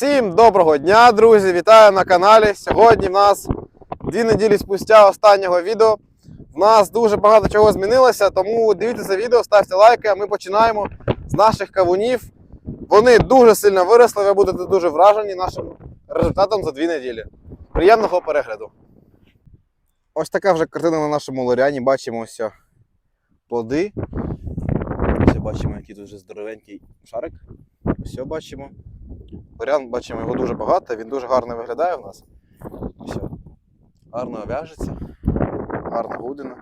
Всім доброго дня, друзі! Вітаю на каналі. Сьогодні в нас дві неділі спустя останнього відео. В нас дуже багато чого змінилося, тому дивіться відео, ставте лайки, а ми починаємо з наших кавунів. Вони дуже сильно виросли, ви будете дуже вражені нашим результатом за дві неділі. Приємного перегляду! Ось така вже картина на нашому лоряні. Бачимо ось плоди. Ось бачимо, який тут вже здоровенький шарик. Ось бачимо. Варіант, бачимо, його дуже багато, він дуже гарно виглядає у нас. Все. Гарно в'яжеться, гарна гудина.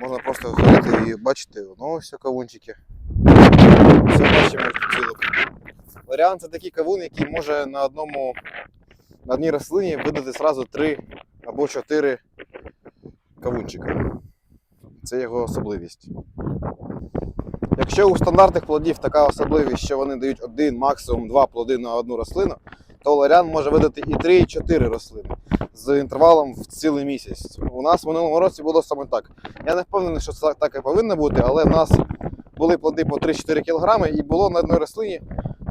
Можна просто взяти і бачити, ну ось кавунчики. Все бачимо цілок. Варіант це такий кавун, який може на одному на одній рослині видати зразу 3 або 4 кавунчика. Це його особливість. Якщо у стандартних плодів така особливість, що вони дають один, максимум два плоди на одну рослину, то ларян може видати і 3, і 4 рослини з інтервалом в цілий місяць. У нас в минулому році було саме так. Я не впевнений, що це так і повинно бути, але в нас були плоди по 3-4 кг і було на одній рослині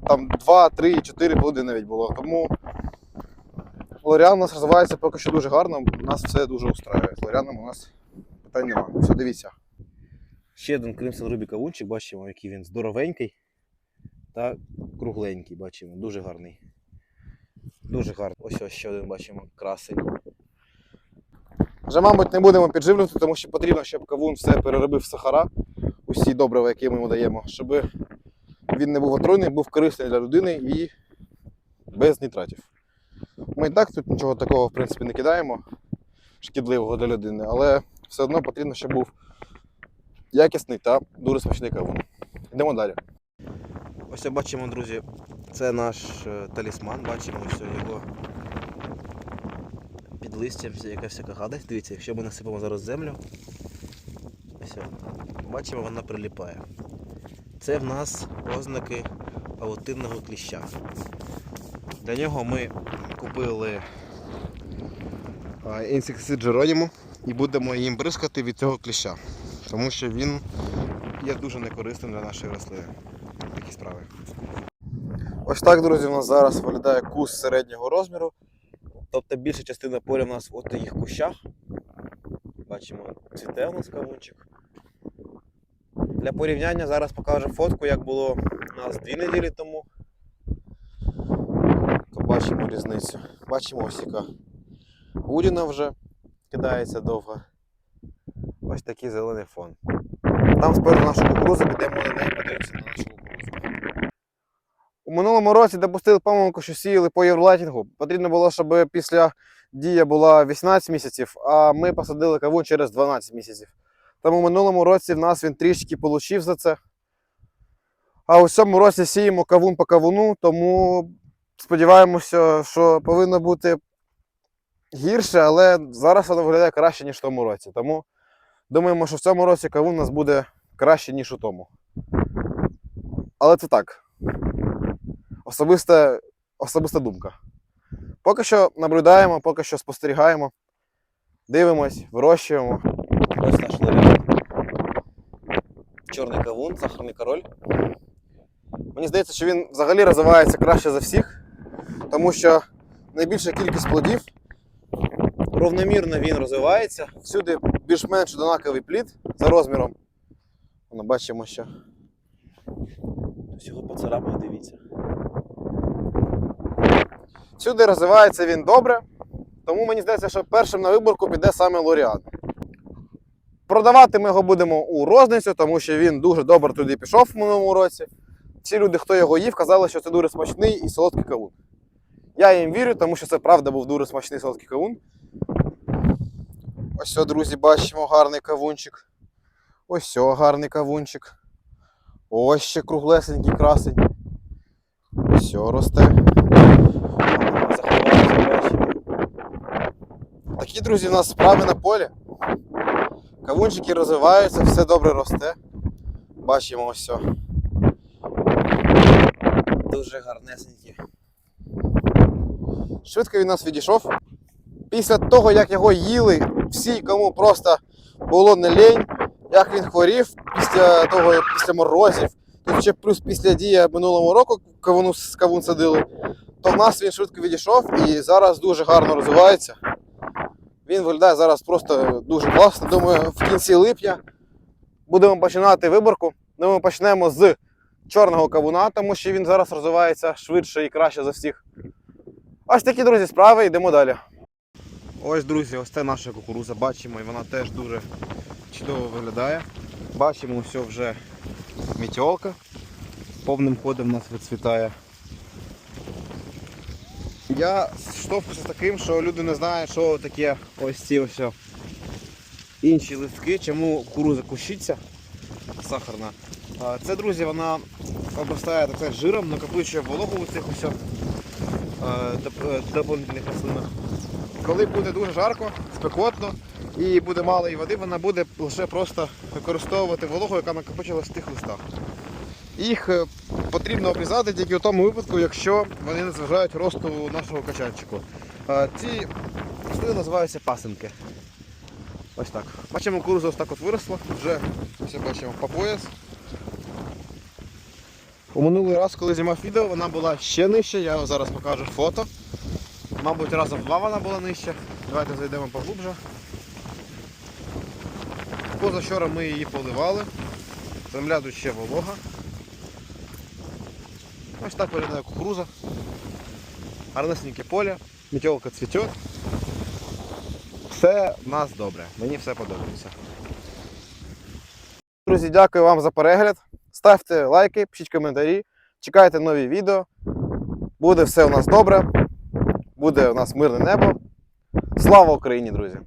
там 2, 3, 4 плоди навіть було. Тому лоріан у нас розвивається поки що дуже гарно, нас все дуже устраює. З лоріаном у нас питань немає. Все, дивіться. Ще один Crimson Ruby кавунчик, бачимо, який він здоровенький та кругленький, бачимо, дуже гарний. Дуже гарний. Ось ось ще один бачимо красень. Вже, мабуть, не будемо підживлювати, тому що потрібно, щоб кавун все переробив сахара, усі добрива, які ми йому даємо, щоб він не був отруйний, був корисний для людини і без нітратів. Ми і так тут нічого такого, в принципі, не кидаємо шкідливого для людини, але все одно потрібно, щоб був якісний та дуже смачний кавун. Йдемо далі. Ось бачимо, друзі, це наш е, талісман, бачимо ось його під листям вся- яка всяка гадость. Дивіться, якщо ми насипемо зараз землю, ось, бачимо, вона приліпає. Це в нас ознаки павутинного кліща. Для нього ми купили а, інсектицид Джеронімо і будемо їм бризкати від цього кліща тому що він є дуже некорисним для нашої рослини. Такі справи. Ось так, друзі, у нас зараз виглядає кус середнього розміру. Тобто більша частина поля у нас в таких кущах. Бачимо, цвіте у нас кавунчик. Для порівняння зараз покажу фотку, як було у нас дві неділі тому. Побачимо різницю. Бачимо ось яка гудіна вже кидається довго ось такий зелений фон. Там спереду наша кукуруза, підемо на неї, подивимося на нашу кукурузу. У минулому році допустили помилку, що сіяли по євролайтінгу. Потрібно було, щоб після дія була 18 місяців, а ми посадили кавун через 12 місяців. Тому в минулому році в нас він трішки получив за це. А у цьому році сіємо кавун по кавуну, тому сподіваємося, що повинно бути гірше, але зараз воно виглядає краще, ніж в тому році. Тому Думаємо, що в цьому році кавун у нас буде краще, ніж у тому. Але це так. Особиста, особиста думка. Поки що наблюдаємо, поки що спостерігаємо, дивимось, вирощуємо. Ось наш ларіон. Чорний кавун, сахарний король. Мені здається, що він взагалі розвивається краще за всіх, тому що найбільша кількість плодів ровномірно він розвивається. Всюди більш-менш однаковий плід за розміром. Воно бачимо, що. Ось його поцарапав, дивіться. Всюди розвивається він добре, тому мені здається, що першим на виборку піде саме Лоріан. Продавати ми його будемо у розницю, тому що він дуже добре туди пішов в минулому році. Всі люди, хто його їв, казали, що це дуже смачний і солодкий кавун. Я їм вірю, тому що це правда був дуже смачний солодкий кавун. Ось, друзі, бачимо гарний кавунчик. Ось о, гарний кавунчик. Ось ще круглесенький красень. Ось о, росте. Такі, друзі, у нас справи на полі. Кавунчики розвиваються, все добре росте. Бачимо ось. о. Дуже гарнесенькі. Швидко він нас відійшов. Після того, як його їли, всі, кому просто було не лень, як він хворів після того, після морозів, Тут ще плюс після дія минулого року кавуну, кавун садили, то в нас він швидко відійшов і зараз дуже гарно розвивається. Він виглядає зараз просто дуже класно. Думаю, в кінці липня будемо починати виборку. Ну, ми почнемо з чорного кавуна, тому що він зараз розвивається швидше і краще за всіх. Ось такі, друзі, справи, йдемо далі. Ось, друзі, ось це наша кукуруза. Бачимо, і вона теж дуже чудово виглядає. Бачимо, все вже мітьолка. Повним ходом у нас вицвітає. Я штовхуюся з таким, що люди не знають, що таке ось ці ось інші листки, чому кукуруза кущиться сахарна. Це, друзі, вона обростає так жиром, накопичує вологу у цих ось е, е, доповнительних рослинах. Коли буде дуже жарко, спекотно і буде мало її води, вона буде лише просто використовувати вологу, яка накопичилась в тих листах. Їх е, потрібно обрізати тільки в тому випадку, якщо вони не зважають росту нашого качанчику. Е, Ці рослини називаються пасинки. Ось так. Бачимо, кукуруза ось так от виросла, вже все бачимо по пояс. У минулий раз, коли знімав відео, вона була ще нижче, я зараз покажу фото. Мабуть, разом два вона була нижча. Давайте зайдемо поглубже. Позавчора ми її поливали. Земля тут ще волога. Ось так виглядає кукуруза. Гарнесеньке поле, метелка цвіте. Все в нас добре. Мені все подобається. Друзі, дякую вам за перегляд. Ставте лайки, пишіть коментарі, чекайте нові відео. Буде все у нас добре. Буде у нас мирне небо. Слава Україні, друзі!